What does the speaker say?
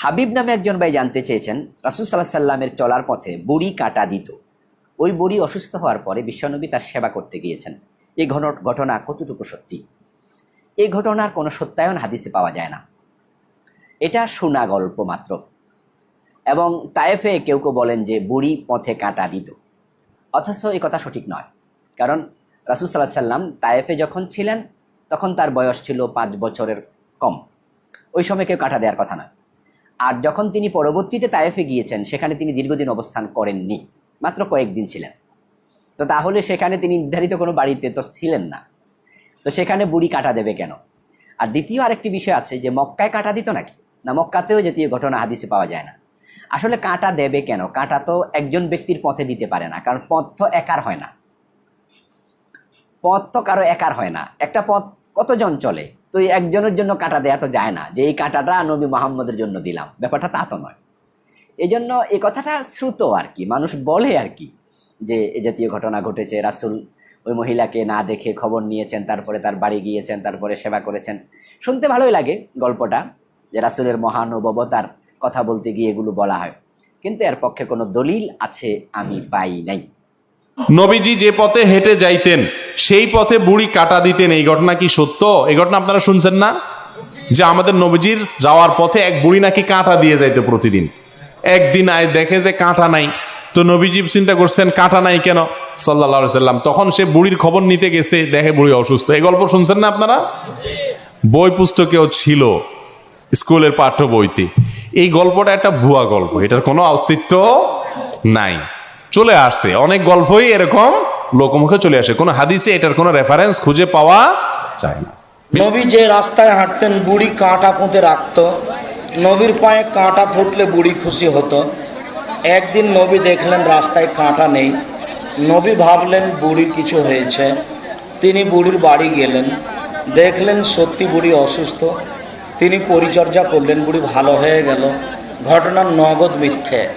হাবিব নামে একজন ভাই জানতে চেয়েছেন, রাসুল সাল্লাহ সাল্লামের চলার পথে বুড়ি কাটা দিত। ওই বুড়ি অসুস্থ হওয়ার পরে বিশ্বনবী তার সেবা করতে গিয়েছেন। এই ঘটনা কতটুকু সত্যি? এই ঘটনার কোনো সত্যায়ন হাদিসে পাওয়া যায় না। এটা শোনা গল্প মাত্র। এবং তায়েফে কেউ কেউ বলেন যে বুড়ি পথে কাটা দিত। অথচ এই কথা সঠিক নয়। কারণ রাসুল সাল্লাহ সাল্লাম তায়েফে যখন ছিলেন, তখন তার বয়স ছিল পাঁচ বছরের কম। ওই সময় কেউ কাটা দেওয়ার কথা নয়। আর যখন তিনি পরবর্তীতে তায়েফে গিয়েছেন, সেখানে তিনি দীর্ঘদিন অবস্থান করেননি, মাত্র কয়েকদিন ছিলেন। তো তাহলে সেখানে তিনি নির্ধারিত কোনো বাড়িতে তো ছিলেন না। তো সেখানে বুড়ি কাটা দেবে কেন? আর দ্বিতীয় আরেকটি বিষয় আছে যে, মক্কায় কাটা দিত নাকি? না, মক্কাতেও জাতীয় ঘটনা হাদিসে পাওয়া যায় না। আসলে কাঁটা দেবে কেন? কাঁটা তো একজন ব্যক্তির পথে দিতে পারে না, কারণ পথ তো একার হয় না। পথ তো কারও একার হয় না। একটা পথ কতজন চলে? তো একজনের জন্য কাঁটা দেয়া তো যায় না, যে এই কাঁটাটা নবী মোহাম্মদের জন্য দিলাম। ব্যাপারটা তা তো নয়। এই জন্য এই কথাটা শ্রুত আর কি, মানুষ বলে আর কি, যে এ জাতীয় ঘটনা ঘটেছে, রাসুল ওই মহিলাকে না দেখে খবর নিয়েছেন, তারপরে তার বাড়ি গিয়েছেন, তারপরে সেবা করেছেন। শুনতে ভালোই লাগে গল্পটা, যে রাসুলের মহানুভবতার কথা বলতে গিয়ে এগুলো বলা হয়। কিন্তু এর পক্ষে কোনো দলিল আছে আমি পাই নাই। নবীজি যে পথে হেঁটে যাইতেন সেই পথে বুড়ি কাটা দিতেন, এই ঘটনা কি সত্য? এই ঘটনা আপনারা শুনছেন না? যে আমাদের নবীজির যাওয়ার পথে এক বুড়ি নাকি কাঁটা দিয়ে যাইতো প্রতিদিন। একদিন আয় দেখে যে কাঁটা নাই। তো নবীজি চিন্তা করছেন, কাঁটা নাই কেন? সাল্লাহ সাল্লাম। তখন সে বুড়ির খবর নিতে গেছে, দেখে বুড়ি অসুস্থ। এই গল্প শুনছেন না আপনারা? বই পুস্তকেও ছিল, স্কুলের পাঠ্য বইতে। এই গল্পটা একটা ভুয়া গল্প, এটার কোনো অস্তিত্ব নাই। চলে আসছে, অনেক গল্পই এরকম লোকমুখে চলে আসে। কোনো হাদিসে এটার কোনো রেফারেন্স খুঁজে পাওয়া যায় না। নবী যে রাস্তায় হাঁটতেন, বুড়ি কাঁটা পুঁতে রাখত। নবীর পায়ে কাঁটা ফুটলে বুড়ি খুশি হতো। একদিন নবী দেখলেন রাস্তায় কাঁটা নেই। নবী ভাবলেন, বুড়ি কিছু হয়েছে। তিনি বুড়ির বাড়ি গেলেন। দেখলেন সত্যি বুড়ি অসুস্থ। তিনি পরিচর্যা করলেন, বুড়ি ভালো হয়ে গেল। ঘটনার নগদ মিথ্যে।